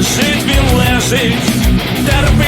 лежить, він лежить.